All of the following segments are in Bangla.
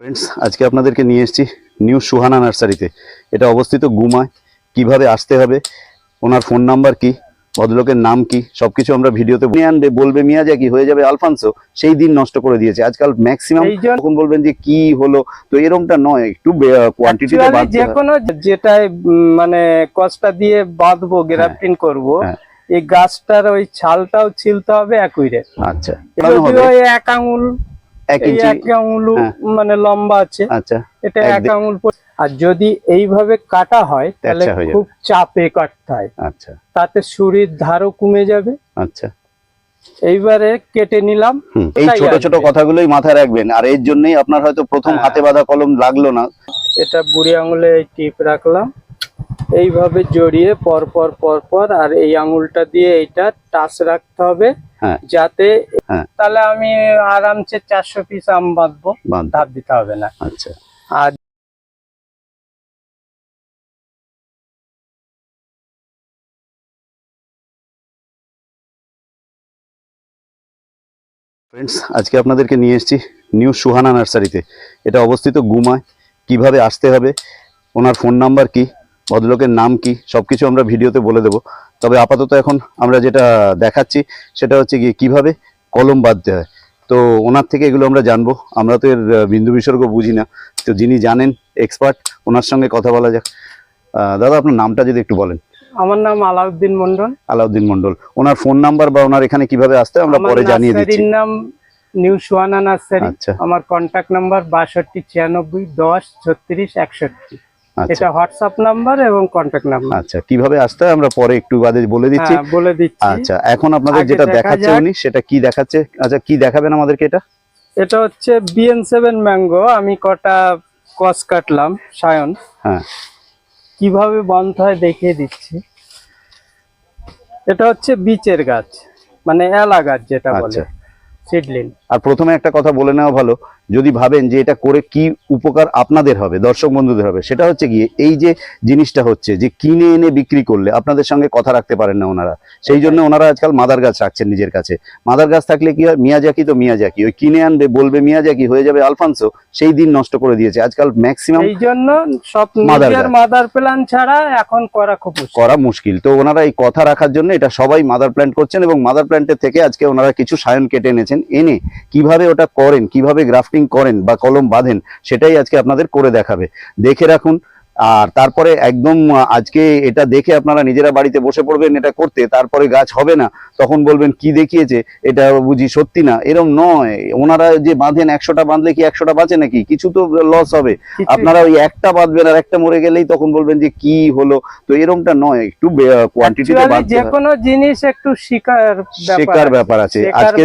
ফ্রেন্ডস আজকে আপনাদেরকে নিয়ে এসেছি নিউ সুহানা নার্সারিতে। এটা অবস্থিত গুমায়। কীভাবে আসতে হবে? ওনার ফোন নাম্বার কি? ভদ্রলোকের নাম কি? সবকিছু আমরা ভিডিওতে নিয়ে আনবে বলবে মিয়া কি? হয়ে যাবে আলফানসো? সেই দিন নষ্ট করে দিয়েছে। আজকাল ম্যাক্সিমাম তখন বলবেন যে কি হলো? তো এরকমটা নয়। একটু কোয়ান্টিটিতে যে কোনো যেটাই মানে কসটা দিয়ে বাঁধবো গ্রাফটিং করব হ্যাঁ। এই গাছটার ওই ছালটাও ছিলতে হবে একই রে আচ্ছা। এক আঙুল এক এই ইঞ্চি এক আঙুল হ্যাঁ। মানে লম্বা আছে। আচ্ছা। এটা এক আঙুল আর যদি এইভাবে কাটা হয় তাহলে। খুব চাপে কাটতে হয়। আচ্ছা। তাতে ছুরির ধারও কমে যাবে। আচ্ছা। এইবারে কেটে নিলাম। এই ছোট ছোট কথাগুলোই মাথায় রাখবেন। আর এর জন্যই আপনার হয়তো প্রথম হ্যাঁ। হাতে বাঁধা কলম লাগল না। এটা বুড়ি আঙুলে টিপ রাখলাম। এইভাবে জড়িয়ে পর পর পর পর আর এই আঙুলটা দিয়ে এইটা টাচ রাখতে হবে হ্যাঁ। যাতে হ্যাঁ। তাহলে আমি আরামসে চারশো পিস আম বাঁধবো বাঁধ ধাপ দিতে হবে না। আচ্ছা। আর ফ্রেন্ডস আজকে আপনাদেরকে নিয়ে এসেছি নিউ সুহানা নার্সারিতে। এটা অবস্থিত গুমায়। কীভাবে আসতে হবে? ওনার ফোন নাম্বার কি? ভদ্রলোকের নাম কি সবকিছু আমরা ভিডিওতে বলে দেব। তবে আপাতত এখন আমরা যেটা দেখাচ্ছি সেটা হচ্ছে গিয়ে কীভাবে কলম বাঁধতে হয়। তো ওনার থেকে এগুলো আমরা জানব। আমরা তো এর বিন্দু বিসর্গ বুঝি না। তো যিনি জানেন এক্সপার্ট ওনার সঙ্গে কথা বলা যাক। দাদা আপনার নামটা যদি একটু বলেন। আমার নাম আলাউদ্দিন মন্ডল আলাউদ্দিন মন্ডল ওনার ফোন নাম্বার বা ওনার এখানে কীভাবে আসতে হয় আমরা পরে জানিয়ে দিচ্ছি। নাম নিউ সুয়ানা নার্সারি। আচ্ছা। আমার কন্ট্যাক্ট নাম্বার বাষট্টি ছিয়ানব্বই দশ ছত্রিশ একষট্টি। এটা হোয়াটসঅ্যাপ নাম্বার এবং কন্ট্যাক্ট নাম্বার আচ্ছা কীভাবে আসতে হয়? আমরা পরে একটু বাদে বলে দিচ্ছি। হ্যাঁ বলে দিচ্ছি। আচ্ছা এখন আপনাদের যেটা দেখাচ্ছে উনি সেটা কি দেখাচ্ছে? আচ্ছা কি দেখাবেন আমাদেরকে এটা? এটা হচ্ছে বিএন সেভেন ম্যাঙ্গো আমি কটা কস কাটলাম সায়ন। হ্যাঁ। কীভাবে বন্ধ হয় দেখিয়ে দিচ্ছি। এটা হচ্ছে বিচের গাছ মানে এলা গাছ যেটা বলে আচ্ছা। সিডলিন আর প্রথমে একটা কথা বলে নেওয়া ভালো যদি ভাবেন যে এটা করে কি উপকার আপনাদের হবে দর্শক বন্ধুদের হবে সেটা হচ্ছে গিয়ে এই যে জিনিসটা হচ্ছে যে কিনে এনে বিক্রি করলে আপনাদের সঙ্গে কথা রাখতে পারেন না ওনারা। সেই জন্য ওনারা আজকাল মাদার গাছ রাখছেন নিজের কাছে। মাদার গাছ থাকলে কি হয়? মিয়াজাকি তো মিয়াজাকি। ওই কিনে আনবে বলবে মিয়াজাকি হয়ে যাবে আলফানসো সেই দিন নষ্ট করে দিয়েছে। আজকাল ম্যাক্সিমাম এই জন্য সব মাদার মাদার প্ল্যান ছাড়া এখন করা খুব করা মুশকিল। তো ওনারা এই কথা রাখার জন্য এটা সবাই মাদার প্ল্যান্ট করছেন এবং মাদার প্ল্যান্টের থেকে আজকে ওনারা কিছু সায়ন কেটে এনেছেন এনে কীভাবে ওটা করেন, কীভাবে গ্রাফটিং করেন বা কলম বাঁধেন, সেটাই আজকে আপনাদের করে দেখাবে। দেখে রাখুন আর তারপরে একদম আজকে এটা দেখে আপনারা নিজেরা বাড়িতে বসে পড়বেন এটা করতে তারপরে গাছ হবে না তখন বলবেন কি দেখিয়েছে এটা বুঝি সত্যি না এরম নয় ওনারা যে বাঁধেন একশোটা বাঁধলে কি একশোটা বাঁচে নাকি? কিছু তো লস হবে। আপনারা ওই একটা বাঁধবেন আর একটা মরে গেলেই তখন বলবেন যে কি হলো তো এরকমটা নয় একটু কোয়ান্টিটিতে Actually যে কোনো জিনিস একটু শিকার শিকার ব্যাপার আছে। আজকে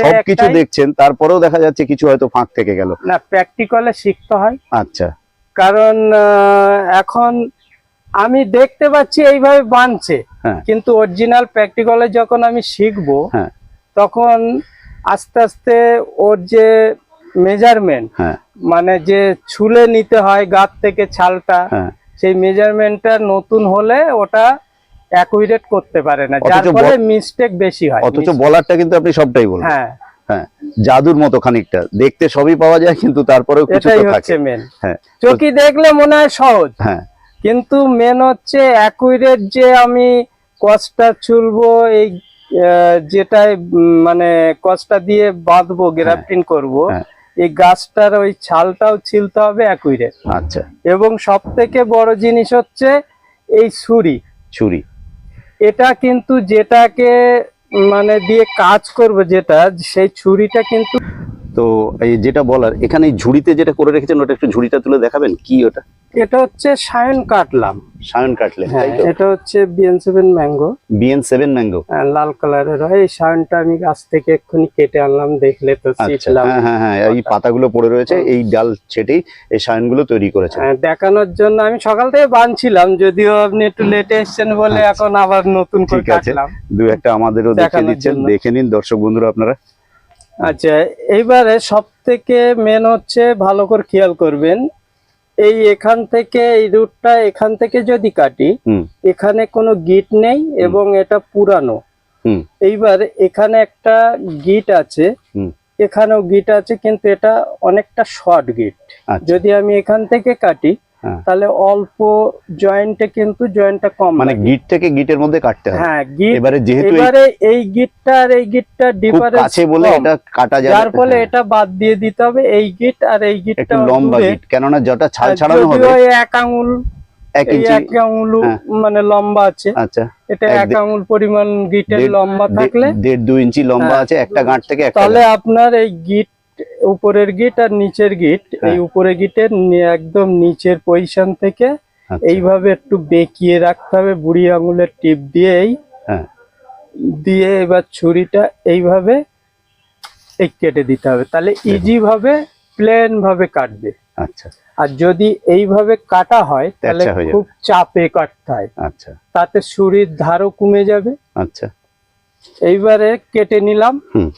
সবকিছু দেখছেন তারপরেও দেখা যাচ্ছে কিছু হয়তো ফাঁক থেকে গেল। না প্র্যাকটিক্যালে শিখতে হয়। আচ্ছা। কারণ এখন আমি দেখতে পাচ্ছি এইভাবে বানছে। হ্যাঁ। কিন্তু অরিজিনাল প্র্যাকটিক্যালে যখন আমি শিখব হ্যাঁ। তখন আস্তে আস্তে ওর যে মেজারমেন্ট হ্যাঁ। মানে যে ছুলে নিতে হয় গাছ থেকে ছালটা সেই মেজারমেন্টটা নতুন হলে ওটা অ্যাকুইরেট করতে পারে না যার ফলে মিস্টেক বেশি হয়। অথচ বলারটা কিন্তু আপনি সবটাই বলবেন। হ্যাঁ। হ্যাঁ জাদুর মতো খানিকটা। দেখতে সবই পাওয়া যায় কিন্তু তারপরেও কিছু তো হচ্ছে থাকে। মেন হ্যাঁ চোখে দেখলে মনে হয় সহজ। হ্যাঁ। কিন্তু মেন হচ্ছে অ্যাকুইরেট যে আমি কসটা চুলবো এই যেটাই মানে কসটা দিয়ে বাঁধবো গ্রাফটিং করব হ্যাঁ। এই গাছটার ওই ছালটাও ছিলতে হবে অ্যাকুইরেট আচ্ছা। এবং সব থেকে বড় জিনিস হচ্ছে এই ছুরি। ছুরি। এটা কিন্তু যেটাকে মানে দিয়ে কাজ করবে যেটা, সেই ছুরিটা কিন্তু তো এই যেটা বলার, এখানে ঝুড়িতে যেটা করে রেখেছেন, ওটা একটু ঝুড়িটা তুলে দেখাবেন? কি ওটা? এটা হচ্ছে সায়ন কাটলাম। সায়ন কাটলে হ্যাঁ এটা হচ্ছে BN seven mango BN seven mango লাল কালারের। হয় এই সায়নটা আমি গাছ থেকে এক্ষুনি কেটে আনলাম দেখলে তো আচ্ছা হ্যাঁ হ্যাঁ হ্যাঁ এই পাতাগুলো পড়ে রয়েছে এই ডাল ছেটেই এই সায়নগুলো তৈরি করেছে। হ্যাঁ, দেখানোর জন্য আমি সকাল থেকে বানছিলাম যদিও আপনি একটু লেটে এসেছেন বলে আচ্ছা। এখন আবার নতুন করে। কাটলাম। দু একটা আমাদেরও দেখে দিচ্ছেন দেখে নিন দর্শক বন্ধুরা আপনারা। আচ্ছা এইবারে সব থেকে মেন হচ্ছে ভালো করে খেয়াল করবেন এই এখান থেকে এই রুটটা এখান থেকে যদি কাটি এখানে কোনো গিট নেই এবং এটা পুরানো। এইবার এখানে একটা গিট আছে। হুম। এখানেও গিট আছে কিন্তু এটা অনেকটা শর্ট গিট। আচ্ছা। যদি আমি এখান থেকে কাটি। তাহলে অল্প জয়েন্টে কিন্তু জয়েন্টটা কম মানে গিট থেকে গিটের মধ্যে কাটতে হবে। হ্যাঁ গিট এবারে যেহেতু এবারে এই গিটটা আর এই গিটটা ডিফারেন্স কাছে বলে এটা কাটা যাবে। যার ফলে হ্যাঁ, এটা বাদ দিয়ে দিতে হবে। এই গিট আর এই গিটটা একটু লম্বা। গিট কেননা যেটা ছাল ছাড়ানো হবে এই এক আঙুল এক ইঞ্চি এক আঙুল হ্যাঁ। মানে লম্বা আছে। আচ্ছা। এটা এক আঙুল পরিমাণ গিটের লম্বা থাকলে দেড় দু ইঞ্চি লম্বা হ্যাঁ। আছে একটা গাঁট থেকে একটা তাহলে আপনার এই গিট উপরের গিট আর নিচের গিট এই হ্যাঁ। উপরের গিটের একদম নিচের পজিশন থেকে আচ্ছা, এইভাবে একটু বেঁকিয়ে রাখতে হবে বুড়ি আঙুলের টিপ দিয়েই। হ্যাঁ। দিয়ে এবার ছুরিটা এইভাবে এই কেটে দিতে হবে। তাহলে ইজি ভাবে প্লেন ভাবে কাটবে। আচ্ছা। আর যদি এইভাবে কাটা হয় তাহলে খুব চাপে কাটতে হয়। আচ্ছা। তাতে ছুরির ধারও কমে যাবে। আচ্ছা। এইবারে কেটে নিলাম। হুম।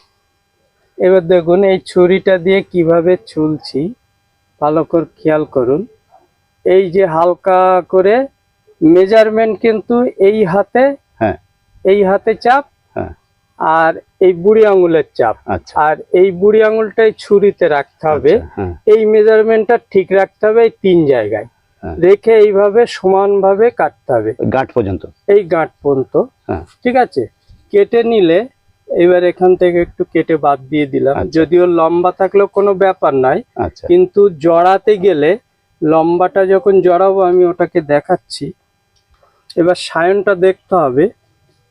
এবার দেখুন এই ছুরিটা দিয়ে কীভাবে ছুলছি। ভালো করে খেয়াল করুন। এই যে হালকা করে মেজারমেন্ট কিন্তু এই হাতে হ্যাঁ। এই হাতে চাপ হ্যাঁ। আর এই বুড়ি আঙুলের চাপ। আচ্ছা। আর এই বুড়ি আঙুলটাই ছুরিতে রাখতে হবে। আচ্ছা, হ্যাঁ। এই মেজারমেন্টটা ঠিক রাখতে হবে এই তিন জায়গায়। হ্যাঁ। রেখে এইভাবে সমানভাবে কাটতে হবে। গাঁট পর্যন্ত। এই গাঁট পর্যন্ত। হ্যাঁ। ঠিক আছে? কেটে নিলে এবার এখান থেকে একটু কেটে বাদ দিয়ে দিলাম। আচ্ছা। যদিও লম্বা থাকলেও কোনো ব্যাপার নাই। আচ্ছা। কিন্তু জড়াতে গেলে লম্বাটা যখন জড়াবো আমি ওটাকে দেখাচ্ছি। এবার সায়নটা দেখতে হবে।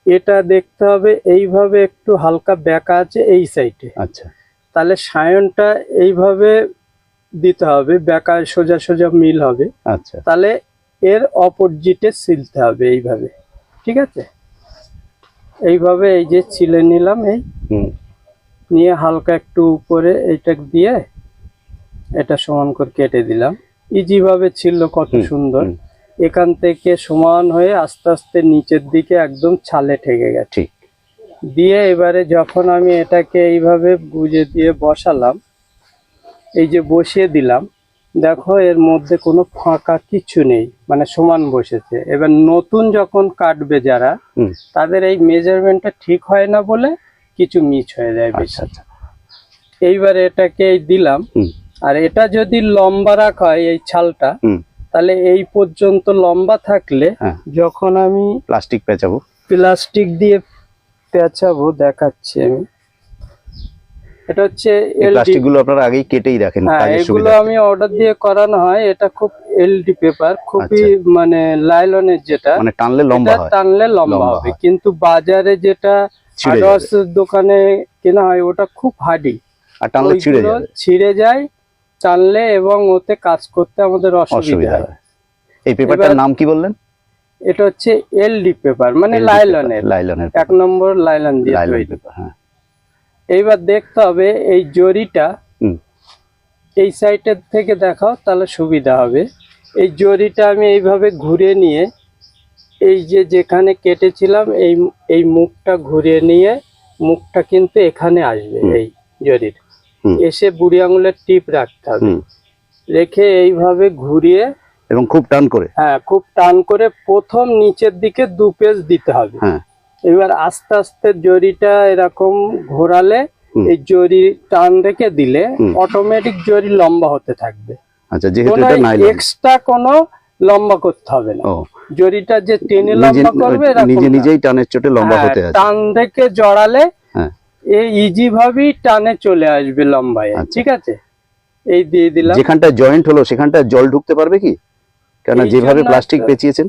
এটা দেখতে হবে এইভাবে একটু হালকা ব্যাকা আছে এই সাইডে। আচ্ছা। তাহলে সায়নটা এইভাবে দিতে হবে ব্যাকা সোজা সোজা মিল হবে। আচ্ছা। তাহলে এর অপোজিটে সিলতে হবে এইভাবে। ঠিক আছে? এইভাবে এই যে ছিলে নিলাম এই নিয়ে হালকা একটু উপরে এইটা দিয়ে এটা সমান করে কেটে দিলাম। ইজিভাবে ছিল কত সুন্দর। এখান থেকে সমান হয়ে আস্তে আস্তে নিচের দিকে একদম ছালে ঠেকে গেছে। ঠিক। দিয়ে এবারে যখন আমি এটাকে এইভাবে গুজে দিয়ে বসালাম এই যে বসিয়ে দিলাম দেখো এর মধ্যে কোনো ফাঁকা কিছু নেই মানে সমান বসেছে। এবার নতুন যখন কাটবে যারা তাদের এই মেজারমেন্টটা ঠিক হয় না বলে কিছু মিস হয়ে যায় আচ্ছা বেশি। আচ্ছা এইবার এটাকে দিলাম। আর এটা যদি লম্বা রাখা হয় এই ছালটা তাহলে এই পর্যন্ত লম্বা থাকলে হ্যাঁ। যখন আমি প্লাস্টিক পেঁচাবো। প্লাস্টিক দিয়ে পেঁচাবো দেখাচ্ছি আমি। এটা হচ্ছে প্লাস্টিকগুলো আপনারা আগেই কেটেই রাখেন হ্যাঁ এগুলো আমি অর্ডার দিয়ে করানো হয় এটা খুব এলডি পেপার খুবই আচ্ছা। মানে লাইলনের যেটা মানে টানলে লম্বা হয়। টানলে লম্বা হবে কিন্তু বাজারে যেটা। আদর্শ দোকানে কেনা হয় ওটা খুব হার্ডি আর টানলে ছিঁড়ে যাবে। ছিঁড়ে যায় টানলে এবং ওতে কাজ করতে আমাদের অসুবিধা হয়। এই পেপারটার নাম কি বললেন? এটা হচ্ছে এলডি পেপার মানে লাইলনের লাইলনের এক নম্বর লাইলন দিয়ে লাইলন তৈরি। হ্যাঁ। এইবার দেখতে হবে এই জরিটা। এই সাইডের থেকে দেখাও তাহলে সুবিধা হবে। এই জরিটা আমি এইভাবে ঘুরে নিয়ে এই যে যেখানে কেটেছিলাম এই এই মুখটা ঘুরে নিয়ে মুখটা কিন্তু এখানে আসবে এই জরির। এসে বুড়ি আঙুলের টিপ রাখতে হবে। রেখে এইভাবে ঘুরিয়ে এবং খুব টান করে। হ্যাঁ খুব টান করে প্রথম নিচের দিকে দু পেজ দিতে হবে। হ্যাঁ। এবার আস্তে আস্তে জরিটা এরকম ঘোরালে এই জরি টান রেখে দিলে অটোমেটিক জরি লম্বা হতে থাকবে। আচ্ছা যেহেতু এটা নাইলন। এক্সট্রা কোনো লম্বা করতে হবে না। জরিটা যে টেনে লম্বা করবে নিজে নিজেই টানের চোটে লম্বা হ্যাঁ, হতে আছে। টান রেখে জড়ালে হ্যাঁ। এই ইজি ভাবেই টানে চলে আসবে লম্বায়। আচ্ছা। ঠিক আছে? এই দিয়ে দিলাম। যেখানটা জয়েন্ট হলো সেখানটা জল ঢুকতে পারবে কি? কেন যেভাবে প্লাস্টিক পেঁচিয়েছেন।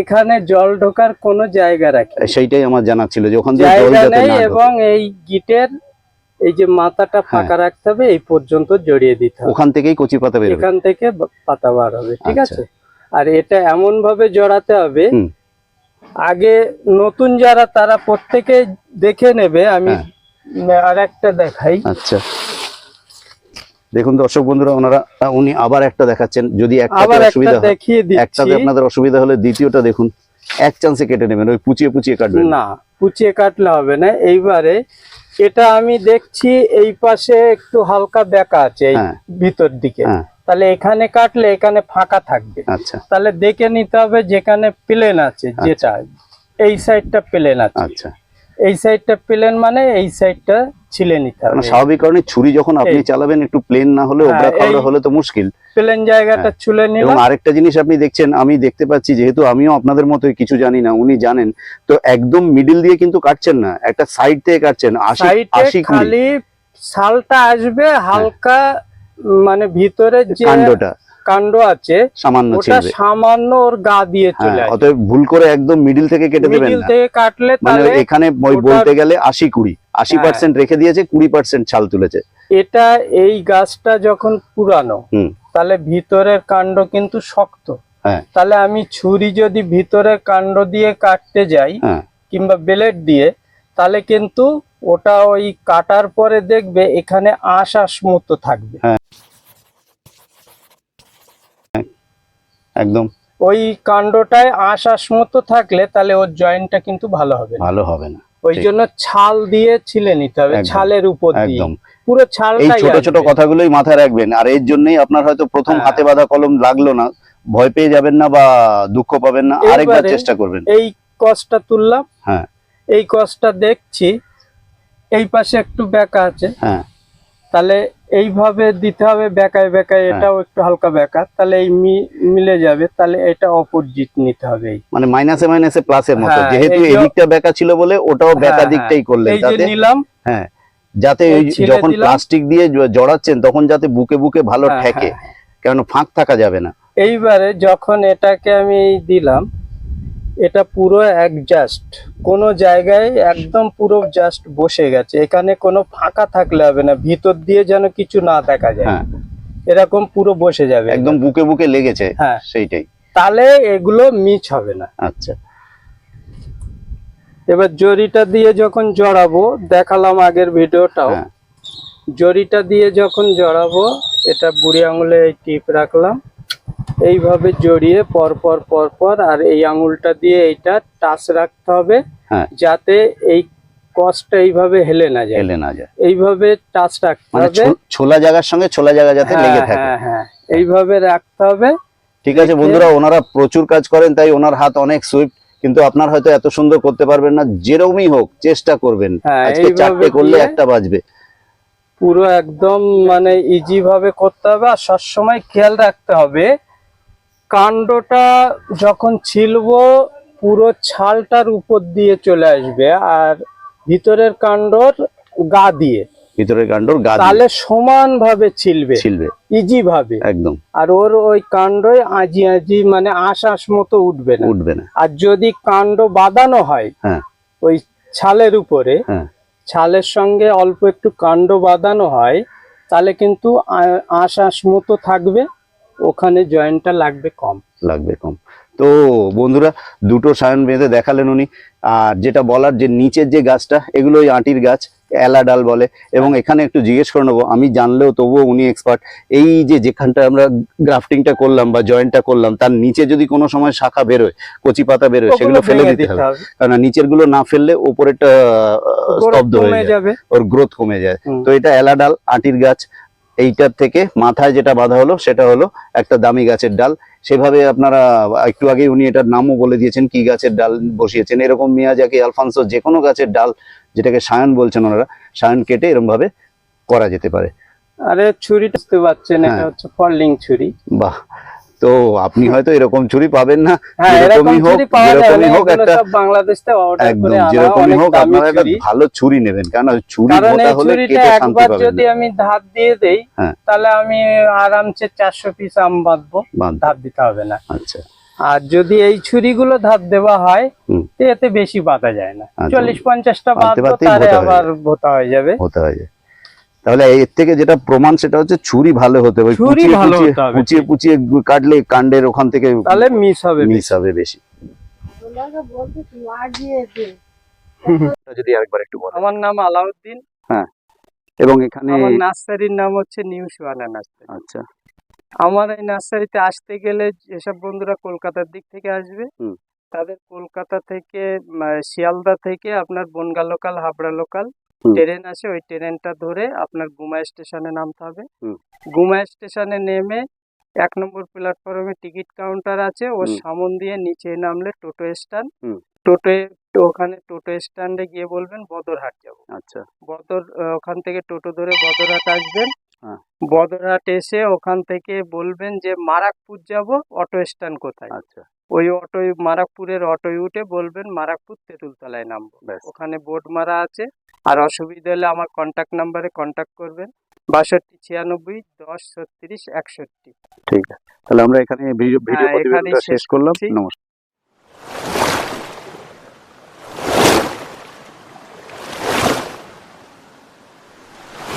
এখানে জল ঢোকার কোনো জায়গা রাখি সেইটাই আমার জানা ছিল যে ওখান জল যাতে না এবং এই গিটের এই যে মাথাটা ফাঁকা রাখতে হবে এই পর্যন্ত জড়িয়ে দিতে হবে। ওখান থেকেই কচি পাতা বেরোবে। এখান থেকে পাতা বার হবে ঠিক আচ্ছা। আছে? আর এটা এমন ভাবে জড়াতে হবে আগে নতুন যারা তারা প্রত্যেকে দেখে নেবে আমি হ্যাঁ। আর একটা দেখাই। আচ্ছা। দেখুন দর্শক বন্ধুরা ওনারা উনি আবার একটা দেখাচ্ছেন যদি একটাতে একটা অসুবিধা হয় একটাতে আপনাদের অসুবিধা হলে দ্বিতীয়টা দেখুন এক চান্সে কেটে নেবেন ওই পুচিয়ে পুচিয়ে কাটবেন। না পুচিয়ে কাটলে হবে না এইবারে এটা আমি দেখছি এই পাশে একটু হালকা বেঁকা আছে এই হ্যাঁ। ভিতর দিকে। হ্যাঁ। তাহলে এখানে কাটলে এখানে ফাঁকা থাকবে। আচ্ছা। তাহলে দেখে নিতে হবে যেখানে প্লেন আছে যেটা এই সাইডটা প্লেন আছে। আচ্ছা। এই সাইডটা প্লেন মানে এই সাইডটা ছিলে নিতে হবে। স্বাভাবিক কারণে ছুরি যখন আপনি চালাবেন একটু প্লেন না হলে হ্যাঁ, ওবড়া খাবড়া হলে তো মুশকিল। প্লেন জায়গাটা ছুলে এবং আরেকটা জিনিস আপনি দেখছেন আমি দেখতে পাচ্ছি যেহেতু আমিও আপনাদের মতোই কিছু জানি না উনি জানেন তো একদম মিডিল দিয়ে কিন্তু কাটছেন না একটা সাইড থেকে কাটছেন আশি সাইডে আশি কুড়ি। খালি শালটা আসবে হালকা মানে ভিতরে যে কাণ্ডটা। কাণ্ড আছে সামান্য ওটা সামান্য ওর গা দিয়ে হ্যাঁ চলে অতএব ভুল করে একদম মিডিল থেকে কেটে দেবেন মিডিল থেকে কাটলে মানে তাহলে এখানে বলতে গেলে আশি কুড়ি। আশি হ্যাঁ। পার্সেন্ট রেখে দিয়েছে কুড়ি পার্সেন্ট ছাল তুলেছে। এটা এই গাছটা যখন পুরানো তাহলে ভিতরের কাণ্ড কিন্তু শক্ত। হ্যাঁ। তাহলে আমি ছুরি যদি ভিতরের কাণ্ড দিয়ে কাটতে যাই হ্যাঁ। কিংবা ব্লেড দিয়ে তাহলে কিন্তু ওটা ওই কাটার পরে দেখবে এখানে আঁশ আঁশ মতো থাকবে। একদম। ওই কাণ্ডটায় আঁশ আঁশ মতো থাকলে তাহলে ওর জয়েন্টটা কিন্তু ভালো হবে ভালো হবে না। ওই জন্য ছাল দিয়ে ছিলে নিতে হবে ছালের উপর একদম। পুরো এই ছালটাই ছোট ছোট কথাগুলোই মাথায় রাখবেন আর এর জন্যই আপনার হয়তো প্রথম হ্যাঁ। হাতে বাঁধা কলম লাগল না ভয় পেয়ে যাবেন না বা দুঃখ পাবেন না আরেকবার চেষ্টা করবেন। এই কসটা তুললাম। হ্যাঁ। এই কসটা দেখছি এই পাশে একটু বেঁকা আছে। হ্যাঁ। তাহলে এইভাবে দিতে হবে বেকায় বেকায় হ্যাঁ। এটাও একটু হালকা বেকা। তাহলে এই মি- মিলে যাবে তাহলে এটা অপোজিট নিতে হবে মানে মাইনাসে মাইনাসে প্লাসের মতো। হ্যাঁ, যেহেতু এই এদিকটা বেঁকা ছিল বলে ওটাও বেঁকা হ্যাঁ, দিকটাই করলেন তাতে নিলাম। হ্যাঁ যাতে যখন প্লাস্টিক দিয়ে জড়াচ্ছেন তখন যাতে বুকে বুকে ভালো ঠেকে। কারণ ফাঁক থাকা যাবে না। এইবারে যখন এটাকে আমি দিলাম এটা পুরো অ্যাডজাস্ট কোনো জায়গায় একদম পুরো জাস্ট বসে গেছে। এখানে কোনো ফাঁকা থাকলে হবে না। ভিতর দিয়ে যেন কিছু না দেখা যায়। হ্যাঁ। এরকম পুরো বসে যাবে। একদম বুকে বুকে লেগেছে। হ্যাঁ। সেইটাই। তাহলে এগুলো মিচ হবে না। আচ্ছা। এবার জরিটা দিয়ে যখন জড়াবো দেখালাম আগের ভিডিওটাও। হ্যাঁ। জরিটা দিয়ে যখন জড়াবো এটা বুড়ি আঙুলে এই টিপ রাখলাম। এইভাবে জড়িয়ে পর পর পর পর আর এই আঙুলটা দিয়ে এইটা টাচ রাখতে হবে হ্যাঁ। যাতে এই কসটা এইভাবে হেলে না যায়। হেলে না যায়। এইভাবে টাচ রাখতে মানে হবে। ছোলা জায়গার সঙ্গে ছোলা জায়গা যাতে হ্যাঁ, লেগে থাকে। হ্যাঁ হ্যাঁ এইভাবে রাখতে হবে। ঠিক আছে বন্ধুরা ওনারা প্রচুর কাজ করেন তাই ওনার হাত অনেক সুইফট কিন্তু আপনার হয়তো এত সুন্দর করতে পারবেন না যেরকমই হোক চেষ্টা করবেন। হ্যাঁ আজকে চারটে করলে একটা বাজবে। পুরো একদম মানে ইজি ভাবে করতে হবে আর সবসময় খেয়াল রাখতে হবে। কাণ্ডটা যখন ছিলবো পুরো ছালটার উপর দিয়ে চলে আসবে আর ভিতরের কাণ্ডর গা দিয়ে। ভিতরের কাণ্ডর গা তাহলে সমান ভাবে ছিলবে। ছিলবে। ইজি ভাবে। একদম। আর ওর ওই কাণ্ডই আজি আজি মানে আশ আশ মতো উঠবে না। উঠবে না। আর যদি কাণ্ড বাঁধানো হয় হ্যাঁ। ওই ছালের উপরে হ্যাঁ। ছালের সঙ্গে অল্প একটু কাণ্ড বাঁধানো হয়, তাহলে কিন্তু আঁশ আঁশ মতো থাকবে, ওখানে জয়েন্টটা লাগবে কম। লাগবে কম। তো বন্ধুরা, দুটো সায়ন বেঁধে দেখালেন উনি, আর যেটা বলার যে নিচের যে গাছটা এগুলো ওই আটির গাছ। এলা ডাল বলে এবং এখানে একটু জিজ্ঞেস করে নেব আমি জানলেও তবুও উনি এক্সপার্ট এই যে যেখানটা আমরা গ্রাফটিংটা করলাম বা জয়েন্টটা করলাম তার নিচে যদি কোনো সময় শাখা বেরোয় কচি পাতা বেরোয় সেগুলো ফেলে দিতে হবে। কারণ নিচেরগুলো না ফেললে ওপরেরটা আহ, স্তব্ধ হয়ে যায়। যাবে। ওর গ্রোথ কমে যায়। তো এটা এলা ডাল আটির গাছ এইটার থেকে মাথায় যেটা বাধা হলো সেটা হলো একটা দামি গাছের ডাল। সেভাবে আপনারা একটু আগে উনি এটার নামও বলে দিয়েছেন কি গাছের ডাল বসিয়েছেন। এরকম মিয়াজাকি আলফানসো যে কোনো গাছের ডাল যেটাকে সায়ন বলছেন ওনারা সায়ন কেটে এরকম ভাবে করা যেতে পারে। আরে ছুরিটা বুঝতে পারছেন এটা হ্যাঁ। হচ্ছে ফলিং ছুরি। বাহ। তো আপনি হয়তো এরকম ছুরি পাবেন না হ্যাঁ এরকম যেরকমই হোক ছুরি যেরকমই হোক একটা বাংলাদেশ একদম যেরকমই হোক আপনারা একটা ভালো ছুরি নেবেন কারণ ছুরি মোটা হলে কেটে শান্তি পাবেন যদি আমি ধার দিয়ে দেই হ্যাঁ। তাহলে আমি আরামসে চারশো পিস আম বাঁধবো ধার দিতে হবে না। আচ্ছা। আর যদি এই ছুরিগুলো ধার দেওয়া হয় এতে বেশি বাঁধা যায় না। আচ্ছা। চল্লিশ পঞ্চাশটা বাঁধতে বাঁধবো বাঁধতেই তারে ভোতা হয়ে আবার ভোতা হয়ে যাবে। হয় তাহলে এর থেকে যেটা প্রমাণ সেটা হচ্ছে ছুরি ভালো হতে হবে। ছুরি পুচিয়ে ভালো পুচিয়ে- হতে হবে, পুচিয়ে পুচিয়ে কাটলে কাণ্ডের ওখান থেকে তাহলে মিস হবে মিস হবে বেশি। যদি আরেকবার একটু বলেন আমার নাম আলাউদ্দিন। হ্যাঁ। এবং এখানে আমার নার্সারির নাম হচ্ছে নিউ সুয়ানা নার্সারি। আচ্ছা। আমার এই নার্সারিতে আসতে গেলে যেসব বন্ধুরা কলকাতার দিক থেকে আসবে তাদের কলকাতা থেকে উম, শিয়ালদা থেকে আপনার Bongaon local Habra local. Train আছে ওই ট্রেনটা ধরে আপনার গুমা স্টেশনে নামতে হবে। গুমা স্টেশনে নেমে এক নম্বর প্ল্যাটফর্মে টিকিট কাউন্টার আছে ওর সামন দিয়ে নিচে নামলে টোটো স্ট্যান্ড। টোটো ওখানে টোটো স্ট্যান্ডে গিয়ে বলবেন বদরহাট যাব। আচ্ছা। বদর ওখান থেকে টোটো ধরে বদরহাট আসবেন। হ্যাঁ। বদরহাট এসে ওখান থেকে বলবেন যে মারাকপুর যাব অটো স্ট্যান্ড কোথায়? আচ্ছা। ওই অটোয় মারাকপুরের অটোয় উঠে বলবেন মারাকপুর তেঁতুলতলায় নামবো। ওখানে বোর্ড মারা আছে। আর অসুবিধা হলে আমার কন্ট্যাক্ট নাম্বারে কন্ট্যাক্ট করবেন। বাষট্টি ছিয়ানব্বই দশ ছত্রিশ একষট্টি। ঠিক আছে। তাহলে আমরা এখানে ভিডিও হ্যাঁ, শেষ করলাম। নমস্কার।